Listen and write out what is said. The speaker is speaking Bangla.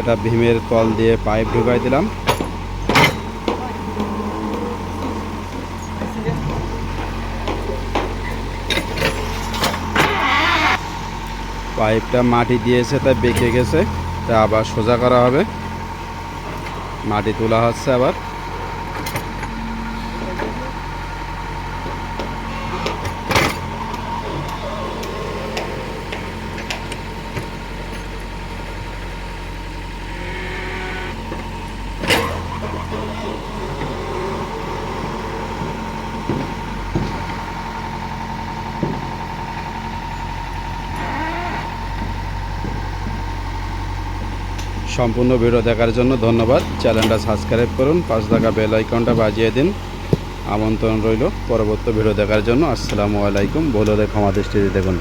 একটা ভীমের তল দিয়ে পাইপ ঢুকাই দিলাম। পাইপটা মাটি দিয়েছে, তাই বেঁকে গেছে, তা আবার সোজা করা হবে। মাটি তোলা হচ্ছে আবার। সম্পূর্ণ ভিডিও দেখার জন্য ধন্যবাদ। চ্যানেলটা সাবস্ক্রাইব করুন, পাঁচ টাকা বেল আইকনটা বাজিয়ে দিন। আমন্ত্রণ রইল পরবর্তী ভিডিও দেখার জন্য। আসসালামু আলাইকুম। বলে ক্ষমা দৃষ্টিতে দেখুন।